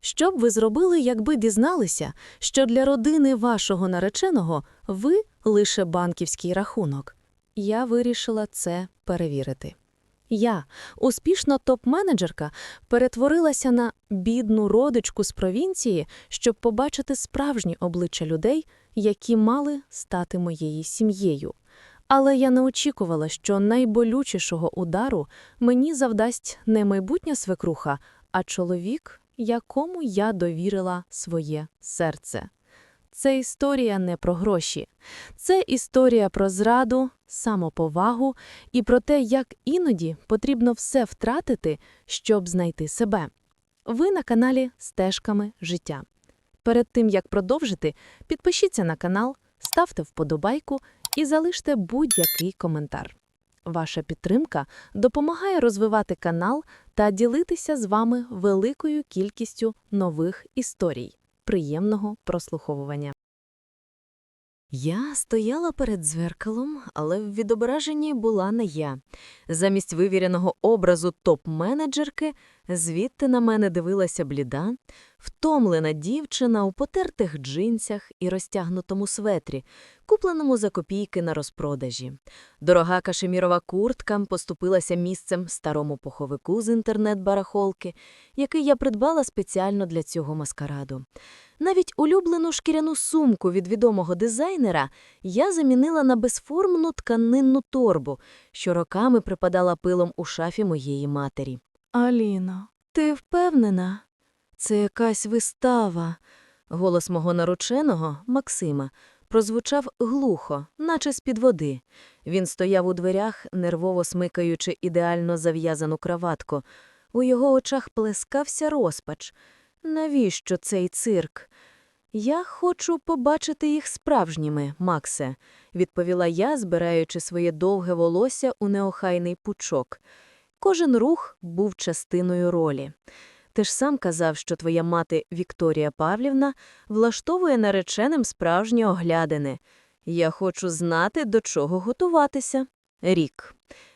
Що б ви зробили, якби дізналися, що для родини вашого нареченого ви лише банківський рахунок? Я вирішила це перевірити. Я, успішна топ-менеджерка, перетворилася на бідну родичку з провінції, щоб побачити справжні обличчя людей, які мали стати моєю сім'єю. Але я не очікувала, що найболючішого удару мені завдасть не майбутня свекруха, а чоловік, якому я довірила своє серце. Це історія не про гроші. Це історія про зраду, самоповагу і про те, як іноді потрібно все втратити, щоб знайти себе. Ви на каналі Стежками життя. Перед тим як продовжити, підпишіться на канал, ставте вподобайку і залиште будь-який коментар. Ваша підтримка допомагає розвивати канал та ділитися з вами великою кількістю нових історій. Приємного прослуховування. Я стояла перед дзеркалом, але в відображенні була не я. Замість вивіреного образу топ-менеджерки звідти на мене дивилася бліда, втомлена дівчина у потертих джинсях і розтягнутому светрі, купленому за копійки на розпродажі. Дорога кашемірова куртка поступилася місцем старому пуховику з інтернет-барахолки, який я придбала спеціально для цього маскараду. Навіть улюблену шкіряну сумку від відомого дизайнера я замінила на безформну тканинну торбу, що роками припадала пилом у шафі моєї матері. Аліно, ти впевнена? Це якась вистава. Голос мого нареченого, Максима, прозвучав глухо, наче з-під води. Він стояв у дверях, нервово смикаючи ідеально зав'язану краватку. У його очах плескався розпач. Навіщо цей цирк? Я хочу побачити їх справжніми, Максе, відповіла я, збираючи своє довге волосся у неохайний пучок. Кожен рух був частиною ролі. Ти ж сам казав, що твоя мати Вікторія Павлівна влаштовує нареченим справжні оглядини. Я хочу знати, до чого готуватися. Рік.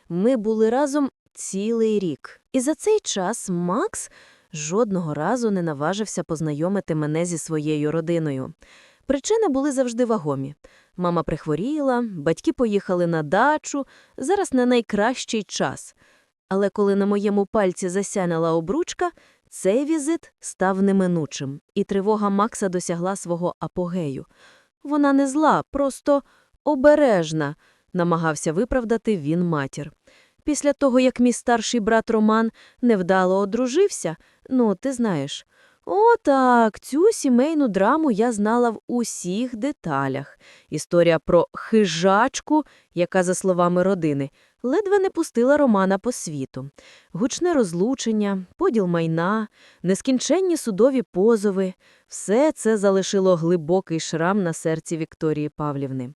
Ми були разом цілий рік. І за цей час Макс жодного разу не наважився познайомити мене зі своєю родиною. Причини були завжди вагомі. Мама прихворіла, батьки поїхали на дачу, зараз не найкращий час. Але коли на моєму пальці засяяла обручка, цей візит став неминучим, і тривога Макса досягла свого апогею. Вона не зла, просто обережна, намагався виправдати він матір. Після того, як мій старший брат Роман невдало одружився, ну, ти знаєш. О, так, цю сімейну драму я знала в усіх деталях. Історія про хижачку, яка, за словами родини, ледве не пустила Романа по світу. Гучне розлучення, поділ майна, нескінченні судові позови – все це залишило глибокий шрам на серці Вікторії Павлівни.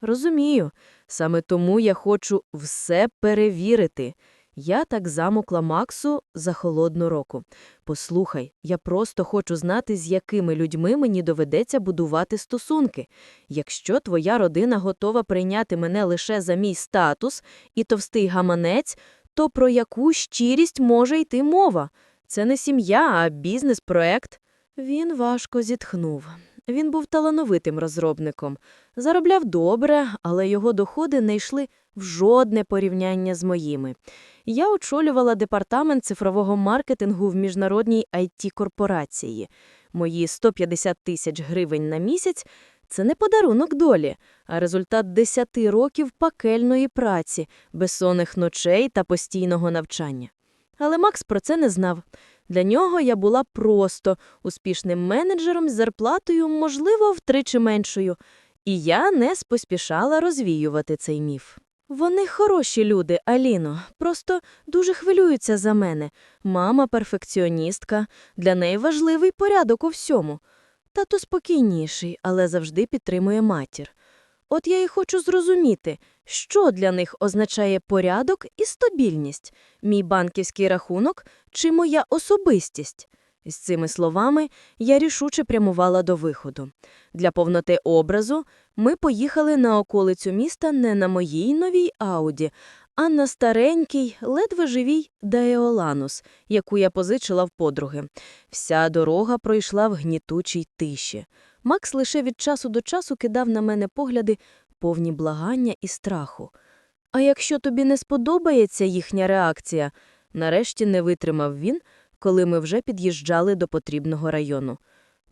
Розумію, саме тому я хочу все перевірити. Я так замокла Максу за холодну року. Послухай, я просто хочу знати, з якими людьми мені доведеться будувати стосунки. Якщо твоя родина готова прийняти мене лише за мій статус і товстий гаманець, то про яку щирість може йти мова? Це не сім'я, а бізнес-проект. Він важко зітхнув. Він був талановитим розробником. Заробляв добре, але його доходи не йшли в жодне порівняння з моїми. Я очолювала департамент цифрового маркетингу в міжнародній IT-корпорації. Мої 150 тисяч гривень на місяць – це не подарунок долі, а результат 10 років пакельної праці, безсонних ночей та постійного навчання. Але Макс про це не знав. Для нього я була просто успішним менеджером з зарплатою, можливо, втричі меншою, і я не поспішала розвіювати цей міф. Вони хороші люди, Аліно, просто дуже хвилюються за мене. Мама перфекціоністка, для неї важливий порядок у всьому. Тато спокійніший, але завжди підтримує матір. От я і хочу зрозуміти, що для них означає порядок і стабільність, мій банківський рахунок чи моя особистість. З цими словами я рішуче прямувала до виходу. Для повноти образу ми поїхали на околицю міста не на моїй новій Ауді, а на старенькій, ледве живій Даеоланус, яку я позичила в подруги. Вся дорога пройшла в гнітучій тиші. Макс лише від часу до часу кидав на мене погляди, повні благання і страху. А якщо тобі не сподобається їхня реакція, нарешті не витримав він, коли ми вже під'їжджали до потрібного району.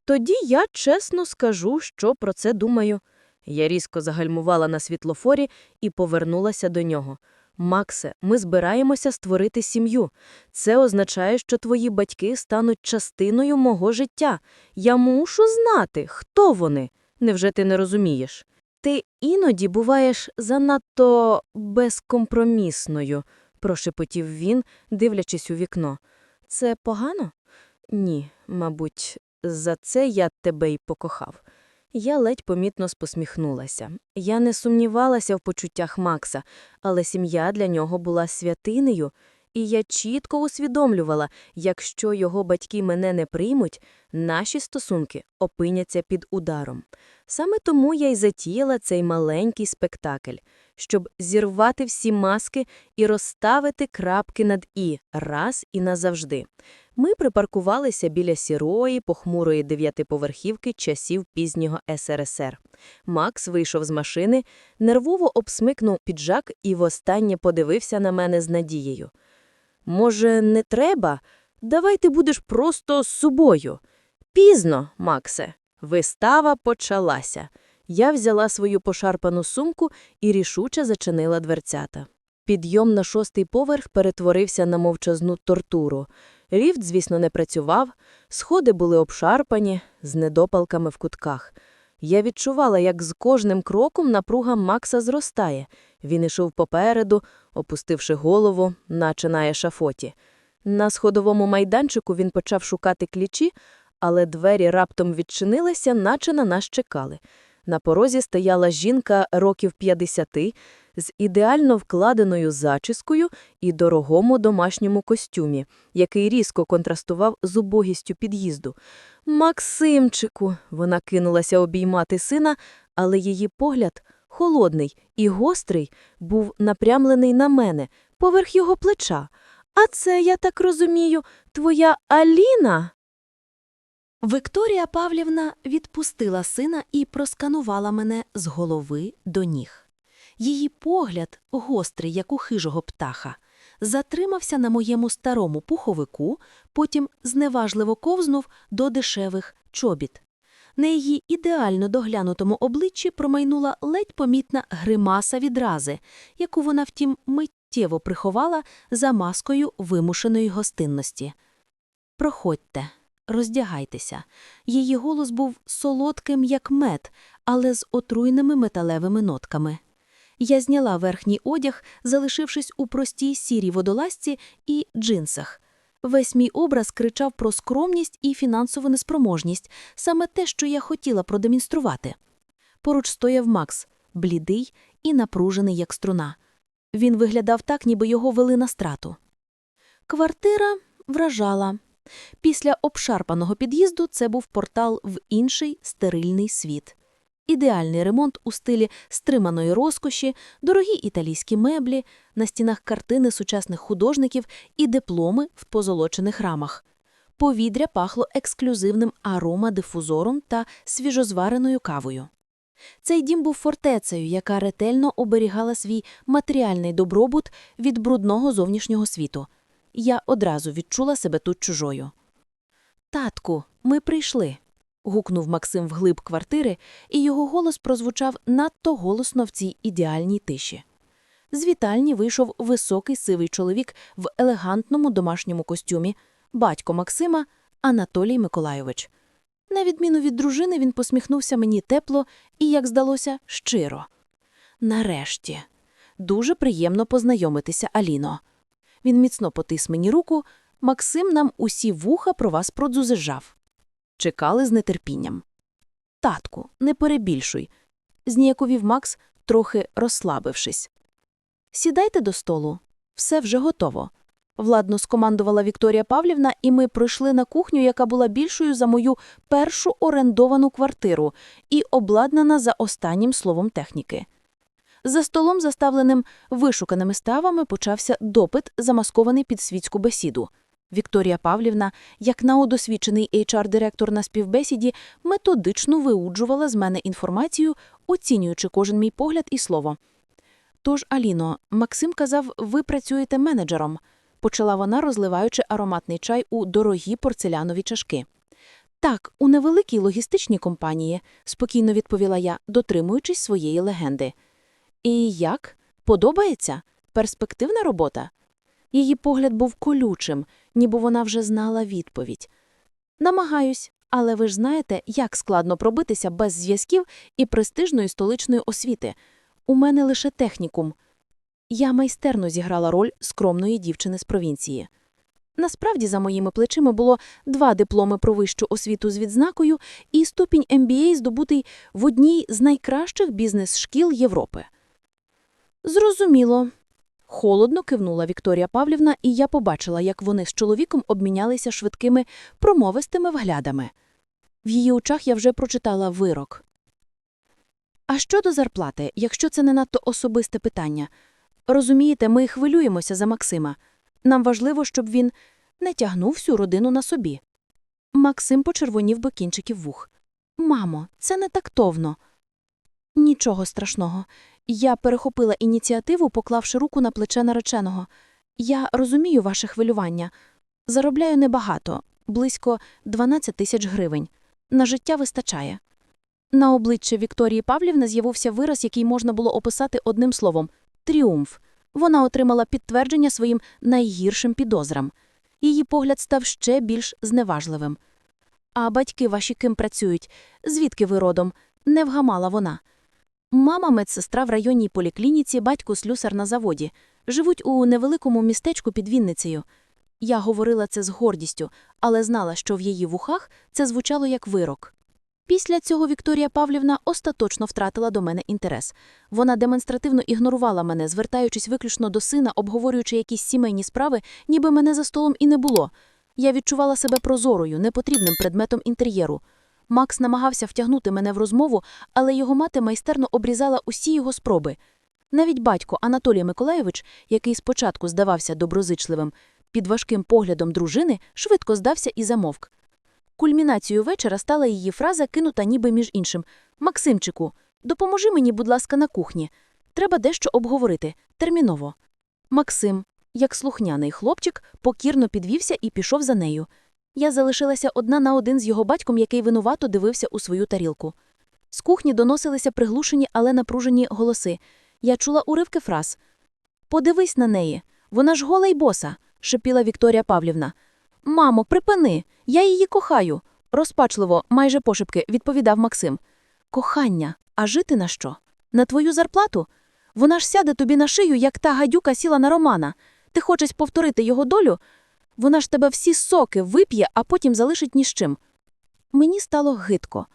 Тоді я чесно скажу, що про це думаю. Я різко загальмувала на світлофорі і повернулася до нього. Максе, ми збираємося створити сім'ю. Це означає, що твої батьки стануть частиною мого життя. Я мушу знати, хто вони. Невже ти не розумієш? Ти іноді буваєш занадто безкомпромісною, прошепотів він, дивлячись у вікно. Це погано? Ні, мабуть, за це я тебе й покохав. Я ледь помітно спосміхнулася. Я не сумнівалася в почуттях Макса, але сім'я для нього була святинею, і я чітко усвідомлювала, якщо його батьки мене не приймуть, наші стосунки опиняться під ударом. Саме тому я й затіяла цей маленький спектакль, щоб зірвати всі маски і розставити крапки над «і» раз і назавжди. Ми припаркувалися біля сірої, похмурої дев'ятиповерхівки часів пізнього СРСР. Макс вийшов з машини, нервово обсмикнув піджак і востаннє подивився на мене з надією. Може, не треба? Давай ти будеш просто з собою. Пізно, Максе. Вистава почалася. Я взяла свою пошарпану сумку і рішуче зачинила дверцята. Підйом на шостий поверх перетворився на мовчазну тортуру. Ліфт, звісно, не працював, сходи були обшарпані, з недопалками в кутках. Я відчувала, як з кожним кроком напруга Макса зростає. Він ішов попереду, опустивши голову, наче на ешафоті. На сходовому майданчику він почав шукати ключі, але двері раптом відчинилися, наче на нас чекали. На порозі стояла жінка років 50 з ідеально вкладеною зачіскою і дорогому домашньому костюмі, який різко контрастував з убогістю під'їзду. Максимчику, вона кинулася обіймати сина, але її погляд, холодний і гострий, був напрямлений на мене, поверх його плеча. А це, я так розумію, твоя Аліна? Вікторія Павлівна відпустила сина і просканувала мене з голови до ніг. Її погляд, гострий, як у хижого птаха, затримався на моєму старому пуховику, потім зневажливо ковзнув до дешевих чобіт. На її ідеально доглянутому обличчі промайнула ледь помітна гримаса відрази, яку вона, втім, миттєво приховала за маскою вимушеної гостинності. Проходьте, роздягайтеся. Її голос був солодким, як мед, але з отруйними металевими нотками. Я зняла верхній одяг, залишившись у простій сірій водолазці і джинсах. Весь мій образ кричав про скромність і фінансову неспроможність, саме те, що я хотіла продемонструвати. Поруч стояв Макс, блідий і напружений, як струна. Він виглядав так, ніби його вели на страту. Квартира вражала. Після обшарпаного під'їзду це був портал в інший стерильний світ. Ідеальний ремонт у стилі стриманої розкоші, дорогі італійські меблі, на стінах картини сучасних художників і дипломи в позолочених рамах. Повітря пахло ексклюзивним аромадифузором та свіжозвареною кавою. Цей дім був фортецею, яка ретельно оберігала свій матеріальний добробут від брудного зовнішнього світу. Я одразу відчула себе тут чужою. Татку, ми прийшли гукнув Максим вглиб квартири, і його голос прозвучав надто голосно в цій ідеальній тиші. З вітальні вийшов високий сивий чоловік в елегантному домашньому костюмі, батько Максима Анатолій Миколайович. На відміну від дружини, він посміхнувся мені тепло і, як здалося, щиро. Нарешті, дуже приємно познайомитися, Аліно. Він міцно потис мені руку. Максим нам усі вуха про вас продзузежав чекали з нетерпінням. Татку, не перебільшуй, зніяковів Макс, трохи розслабившись. Сідайте до столу, все вже готово. Владно скомандувала Вікторія Павлівна, і ми пройшли на кухню, яка була більшою за мою першу орендовану квартиру і обладнана за останнім словом техніки. За столом, заставленим вишуканими стравами, почався допит, замаскований під світську бесіду. Вікторія Павлівна, як наодосвідчений HR-директор на співбесіді, методично виуджувала з мене інформацію, оцінюючи кожен мій погляд і слово. Тож, Аліно, Максим казав, ви працюєте менеджером, почала вона, розливаючи ароматний чай у дорогі порцелянові чашки. Так, у невеликій логістичній компанії, спокійно відповіла я, дотримуючись своєї легенди. І як? Подобається? Перспективна робота? Її погляд був колючим, ніби вона вже знала відповідь. Намагаюсь, але ви ж знаєте, як складно пробитися без зв'язків і престижної столичної освіти. У мене лише технікум. Я майстерно зіграла роль скромної дівчини з провінції. Насправді, за моїми плечима було два дипломи про вищу освіту з відзнакою і ступінь MBA, здобутий в одній з найкращих бізнес-шкіл Європи. Зрозуміло. Холодно кивнула Вікторія Павлівна, і я побачила, як вони з чоловіком обмінялися швидкими, промовистими вглядами. В її очах я вже прочитала вирок. А щодо зарплати, якщо це не надто особисте питання? Розумієте, ми хвилюємося за Максима. Нам важливо, щоб він не тягнув всю родину на собі. Максим почервонів до кінчиків вух. Мамо, це не тактовно. Нічого страшного. Я перехопила ініціативу, поклавши руку на плече нареченого. Я розумію ваше хвилювання. Заробляю небагато, близько 12 тисяч гривень. На життя вистачає. На обличчі Вікторії Павлівни з'явився вираз, який можна було описати одним словом тріумф. Вона отримала підтвердження своїм найгіршим підозрам. Її погляд став ще більш зневажливим. А батьки ваші ким працюють? Звідки ви родом? Не вгамала вона. Мама медсестра в районній поліклініці, батько слюсар на заводі. Живуть у невеликому містечку під Вінницею. Я говорила це з гордістю, але знала, що в її вухах це звучало як вирок. Після цього Вікторія Павлівна остаточно втратила до мене інтерес. Вона демонстративно ігнорувала мене, звертаючись виключно до сина, обговорюючи якісь сімейні справи, ніби мене за столом і не було. Я відчувала себе прозорою, непотрібним предметом інтер'єру. Макс намагався втягнути мене в розмову, але його мати майстерно обрізала усі його спроби. Навіть батько Анатолій Миколаєвич, який спочатку здавався доброзичливим, під важким поглядом дружини швидко здався і замовк. Кульмінацією вечора стала її фраза, кинута ніби між іншим. Максимчику, допоможи мені, будь ласка, на кухні. Треба дещо обговорити. Терміново. Максим, як слухняний хлопчик, покірно підвівся і пішов за нею. Я залишилася одна на один з його батьком, який винувато дивився у свою тарілку. З кухні доносилися приглушені, але напружені голоси. Я чула уривки фраз. Подивись на неї. Вона ж гола й боса, шепіла Вікторія Павлівна. Мамо, припини, я її кохаю. Розпачливо, майже пошепки, відповідав Максим. Кохання, а жити на що? На твою зарплату? Вона ж сяде тобі на шию, як та гадюка сіла на Романа. Ти хочеш повторити його долю? Вона ж тебе всі соки вип'є, а потім залишить ні з чим. Мені стало гидко.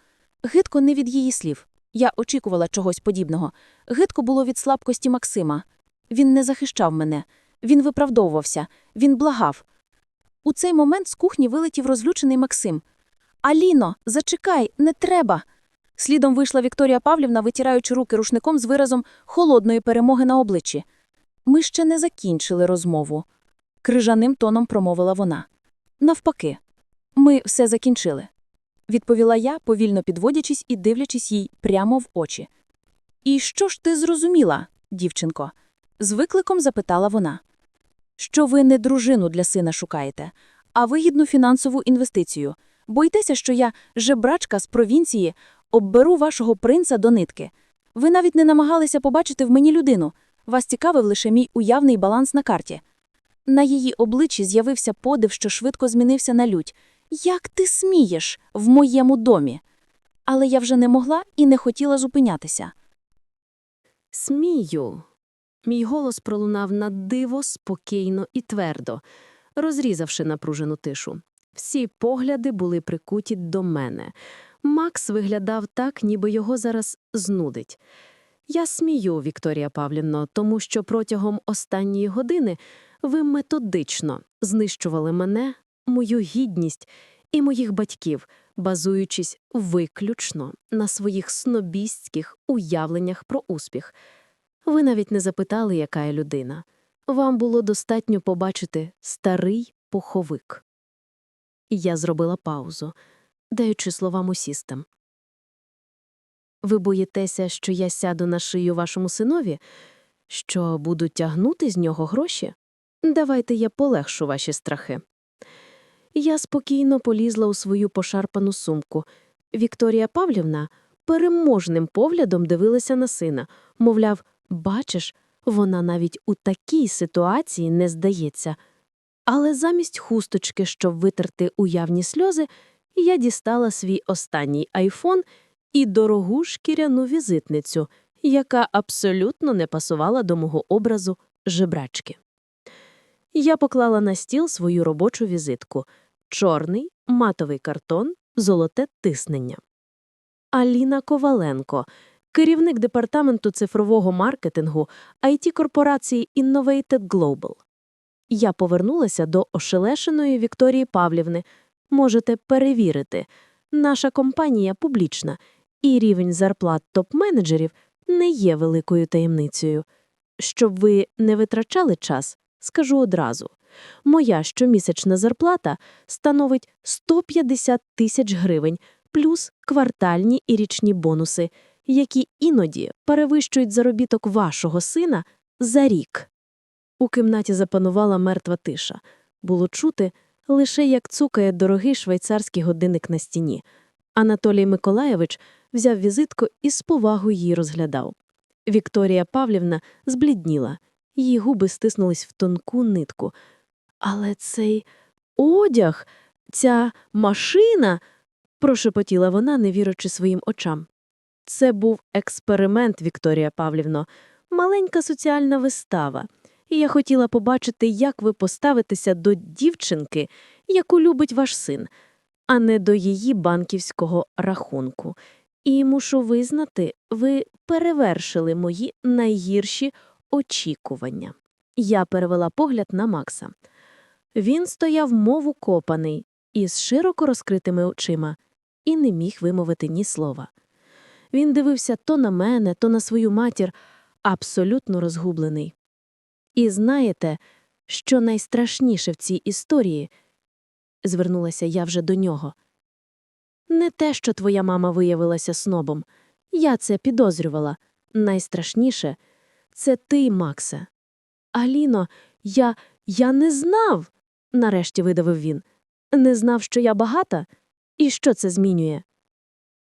Гидко не від її слів. Я очікувала чогось подібного. Гидко було від слабкості Максима. Він не захищав мене. Він виправдовувався. Він благав. У цей момент з кухні вилетів розлючений Максим. Аліно, зачекай, не треба. Слідом вийшла Вікторія Павлівна, витираючи руки рушником з виразом холодної перемоги на обличчі. Ми ще не закінчили розмову. Крижаним тоном промовила вона. Навпаки, ми все закінчили. Відповіла я, повільно підводячись і дивлячись їй прямо в очі. І що ж ти зрозуміла, дівчинко? З викликом запитала вона. Що ви не дружину для сина шукаєте, а вигідну фінансову інвестицію. Боїтеся, що я, жебрачка з провінції, обберу вашого принца до нитки. Ви навіть не намагалися побачити в мені людину. Вас цікавив лише мій уявний баланс на карті. На її обличчі з'явився подив, що швидко змінився на лють. Як ти смієш в моєму домі? Але я вже не могла і не хотіла зупинятися. Смію. Мій голос пролунав на диво спокійно і твердо, розрізавши напружену тишу. Всі погляди були прикуті до мене. Макс виглядав так, ніби його зараз знудить. Я смію, Вікторія Павлівно, тому що протягом останньої години ви методично знищували мене, мою гідність і моїх батьків, базуючись виключно на своїх снобістських уявленнях про успіх. Ви навіть не запитали, яка я людина. Вам було достатньо побачити старий пуховик. Я зробила паузу, даючи словам усістам. Ви боїтеся, що я сяду на шию вашому синові, що буду тягнути з нього гроші? Давайте я полегшу ваші страхи. Я спокійно полізла у свою пошарпану сумку. Вікторія Павлівна переможним поглядом дивилася на сина, мовляв, бачиш, вона навіть у такій ситуації не здається. Але замість хусточки, щоб витерти уявні сльози, я дістала свій останній айфон і дорогу шкіряну візитницю, яка абсолютно не пасувала до мого образу жебрачки. Я поклала на стіл свою робочу візитку чорний матовий картон, золоте тиснення. Аліна Коваленко, керівник департаменту цифрового маркетингу IT-корпорації Innovated Global. Я повернулася до ошелешеної Вікторії Павлівни. Можете перевірити, наша компанія публічна, і рівень зарплат топ-менеджерів не є великою таємницею. Щоб ви не витрачали час, скажу одразу. Моя щомісячна зарплата становить 150 тисяч гривень плюс квартальні і річні бонуси, які іноді перевищують заробіток вашого сина за рік. У кімнаті запанувала мертва тиша. Було чути лише як цукає дорогий швейцарський годинник на стіні. Анатолій Миколаєвич взяв візитку і з повагою її розглядав. Вікторія Павлівна зблідніла, її губи стиснулись в тонку нитку. Але цей одяг, ця машина, прошепотіла вона, не вірячи своїм очам. Це був експеримент, Вікторія Павлівно, маленька соціальна вистава. І я хотіла побачити, як ви поставитеся до дівчинки, яку любить ваш син, а не до її банківського рахунку. І мушу визнати, ви перевершили мої найгірші очікування. Я перевела погляд на Макса. Він стояв мову копаний, із широко розкритими очима, і не міг вимовити ні слова. Він дивився то на мене, то на свою матір, абсолютно розгублений. І знаєте, що найстрашніше в цій історії? звернулася я вже до нього. Не те, що твоя мама виявилася снобом. Я це підозрювала. Найстрашніше це ти, Максе. Аліно, я. я не знав, нарешті видавив він. Не знав, що я багата? І що це змінює?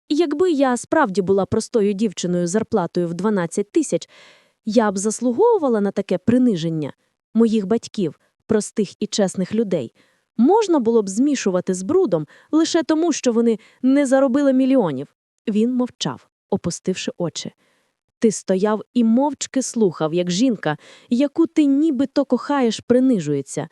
Якби я справді була простою дівчиною зарплатою в 12 тисяч, я б заслуговувала на таке приниження моїх батьків, простих і чесних людей. Можна було б змішувати з брудом лише тому, що вони не заробили мільйонів. Він мовчав, опустивши очі. Ти стояв і мовчки слухав, як жінка, яку ти нібито кохаєш, принижується.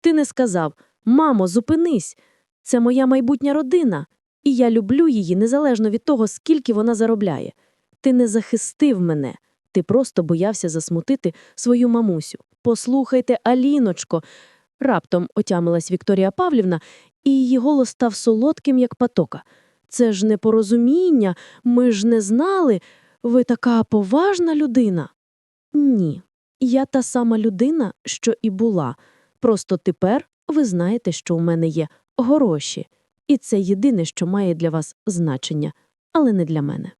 Ти не сказав Мамо, зупинись, це моя майбутня родина, і я люблю її незалежно від того, скільки вона заробляє. Ти не захистив мене, ти просто боявся засмутити свою мамусю. Послухайте, Аліночко. Раптом отямилась Вікторія Павлівна, і її голос став солодким, як патока. Це ж непорозуміння, ми ж не знали. Ви така поважна людина. Ні, я та сама людина, що і була. Просто тепер ви знаєте, що у мене є гроші, і це єдине, що має для вас значення, але не для мене.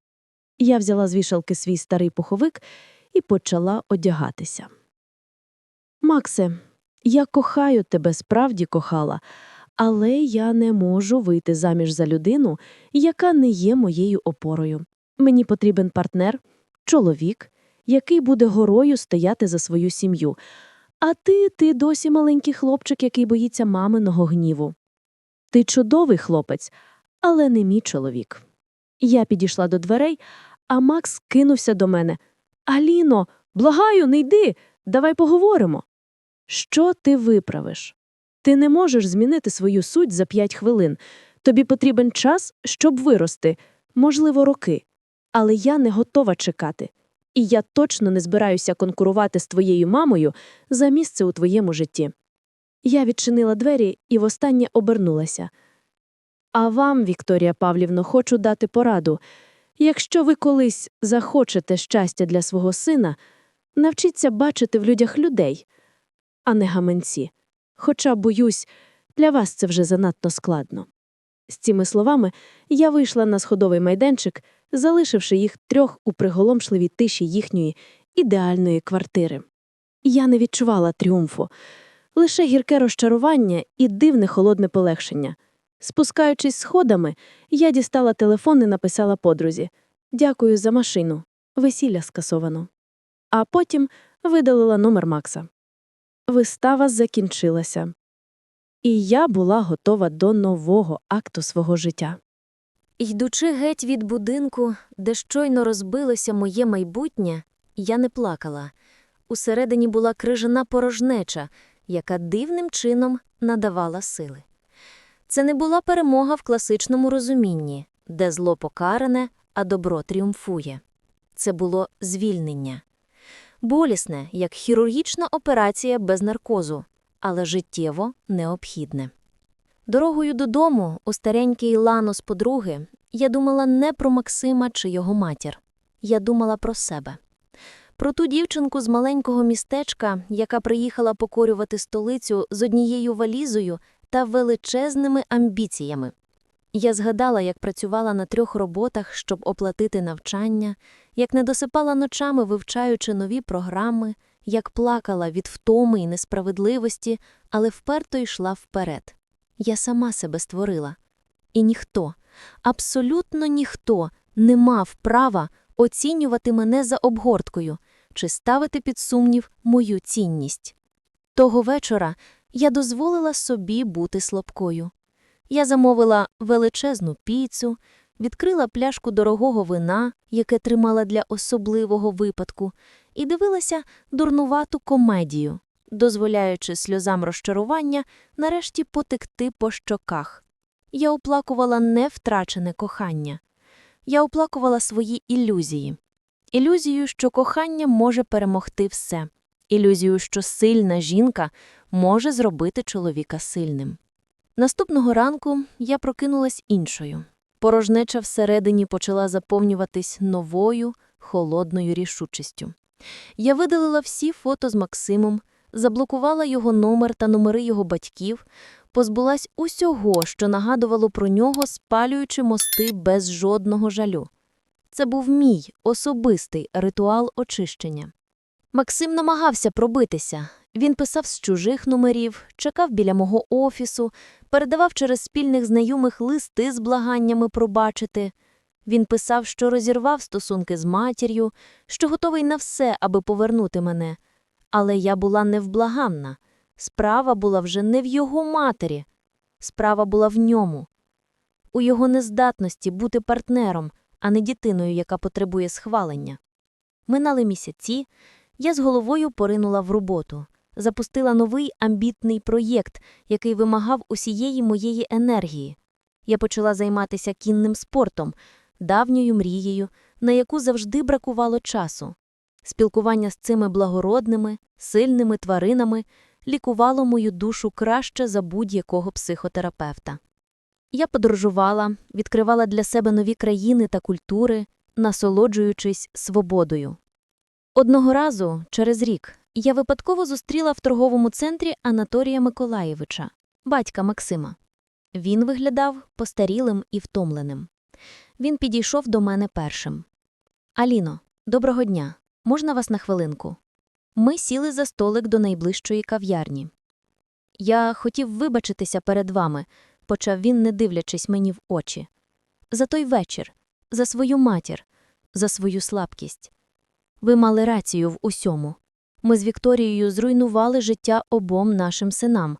Я взяла з вішалки свій старий пуховик і почала одягатися. Максе, я кохаю тебе, справді кохала, але я не можу вийти заміж за людину, яка не є моєю опорою. Мені потрібен партнер, чоловік, який буде горою стояти за свою сім'ю. А ти, ти досі маленький хлопчик, який боїться маминого гніву. Ти чудовий хлопець, але не мій чоловік. Я підійшла до дверей, а Макс кинувся до мене. Аліно, благаю, не йди, давай поговоримо. Що ти виправиш? Ти не можеш змінити свою суть за п'ять хвилин. Тобі потрібен час, щоб вирости, можливо, роки. Але я не готова чекати. І я точно не збираюся конкурувати з твоєю мамою за місце у твоєму житті. Я відчинила двері і востаннє обернулася. А вам, Вікторія Павлівно, хочу дати пораду. Якщо ви колись захочете щастя для свого сина, Навчіться бачити в людях людей, а не гаманці. Хоча, боюсь, для вас це вже занадто складно. З цими словами я вийшла на сходовий майданчик, залишивши їх трьох у приголомшливій тиші їхньої ідеальної квартири. Я не відчувала тріумфу, лише гірке розчарування і дивне холодне полегшення. Спускаючись сходами, я дістала телефон і написала подрузі Дякую за машину. Весілля скасовано. А потім видалила номер Макса. Вистава закінчилася. І я була готова до нового акту свого життя. Йдучи геть від будинку, де щойно розбилося моє майбутнє, я не плакала. Усередині була крижана порожнеча, яка дивним чином надавала сили. Це не була перемога в класичному розумінні, де зло покаране, а добро тріумфує. Це було звільнення. Болісне, як хірургічна операція без наркозу, але життєво необхідне. Дорогою додому, у старенький ланос подруги, я думала не про Максима чи його матір. Я думала про себе. Про ту дівчинку з маленького містечка, яка приїхала покорювати столицю з однією валізою та величезними амбіціями. Я згадала, як працювала на трьох роботах, щоб оплатити навчання, як не досипала ночами, вивчаючи нові програми, як плакала від втоми і несправедливості, але вперто йшла вперед. Я сама себе створила. І ніхто, абсолютно ніхто не мав права оцінювати мене за обгорткою чи ставити під сумнів мою цінність. Того вечора я дозволила собі бути слабкою. Я замовила величезну піцу, відкрила пляшку дорогого вина, яке тримала для особливого випадку, і дивилася дурнувату комедію, дозволяючи сльозам розчарування нарешті потекти по щоках. Я оплакувала не втрачене кохання. Я оплакувала свої ілюзії. Ілюзію, що кохання може перемогти все. Ілюзію, що сильна жінка може зробити чоловіка сильним. Наступного ранку я прокинулась іншою. Порожнеча всередині почала заповнюватись новою, холодною рішучістю. Я видалила всі фото з Максимом, заблокувала його номер та номери його батьків, позбулась усього, що нагадувало про нього, спалюючи мости без жодного жалю. Це був мій особистий ритуал очищення. Максим намагався пробитися. Він писав з чужих номерів, чекав біля мого офісу, передавав через спільних знайомих листи з благаннями пробачити. Він писав, що розірвав стосунки з матір'ю, що готовий на все, аби повернути мене. Але я була невблаганна. Справа була вже не в його матері. Справа була в ньому. У його нездатності бути партнером, а не дитиною, яка потребує схвалення. Минали місяці, я з головою поринула в роботу, запустила новий амбітний проєкт, який вимагав усієї моєї енергії. Я почала займатися кінним спортом, давньою мрією, на яку завжди бракувало часу. Спілкування з цими благородними, сильними тваринами лікувало мою душу краще за будь-якого психотерапевта. Я подорожувала, відкривала для себе нові країни та культури, насолоджуючись свободою. Одного разу, через рік, я випадково зустріла в торговому центрі Анаторія Миколаєвича, батька Максима. Він виглядав постарілим і втомленим. Він підійшов до мене першим. Аліно, доброго дня. Можна вас на хвилинку? Ми сіли за столик до найближчої кав'ярні. Я хотів вибачитися перед вами, почав він, не дивлячись мені в очі. За той вечір, за свою матір, за свою слабкість. Ви мали рацію в усьому. Ми з Вікторією зруйнували життя обом нашим синам.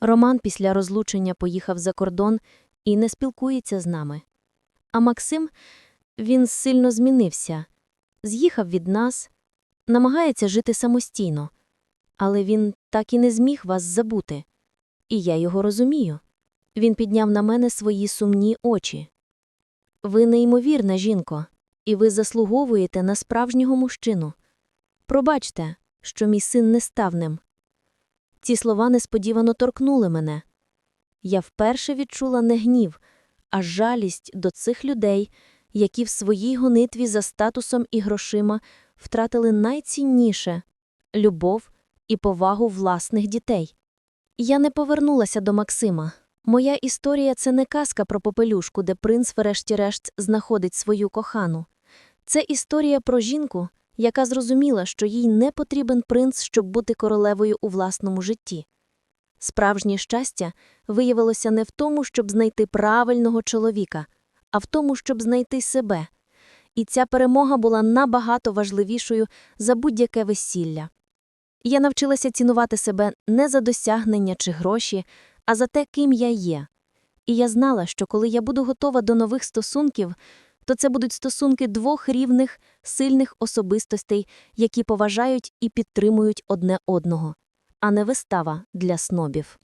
Роман після розлучення поїхав за кордон і не спілкується з нами. А Максим, він сильно змінився, з'їхав від нас, намагається жити самостійно, але він так і не зміг вас забути. І я його розумію. Він підняв на мене свої сумні очі. Ви неймовірна жінко, і ви заслуговуєте на справжнього мужчину. Пробачте, що мій син не став ним. Ці слова несподівано торкнули мене. Я вперше відчула не гнів, а жалість до цих людей, які в своїй гонитві за статусом і грошима втратили найцінніше любов і повагу власних дітей. Я не повернулася до Максима. Моя історія це не казка про попелюшку, де принц, врешті-решт, знаходить свою кохану. Це історія про жінку, яка зрозуміла, що їй не потрібен принц, щоб бути королевою у власному житті. Справжнє щастя виявилося не в тому, щоб знайти правильного чоловіка, а в тому, щоб знайти себе. І ця перемога була набагато важливішою за будь-яке весілля. Я навчилася цінувати себе не за досягнення чи гроші, а за те, ким я є. І я знала, що коли я буду готова до нових стосунків, то це будуть стосунки двох рівних, сильних особистостей, які поважають і підтримують одне одного, а не вистава для снобів.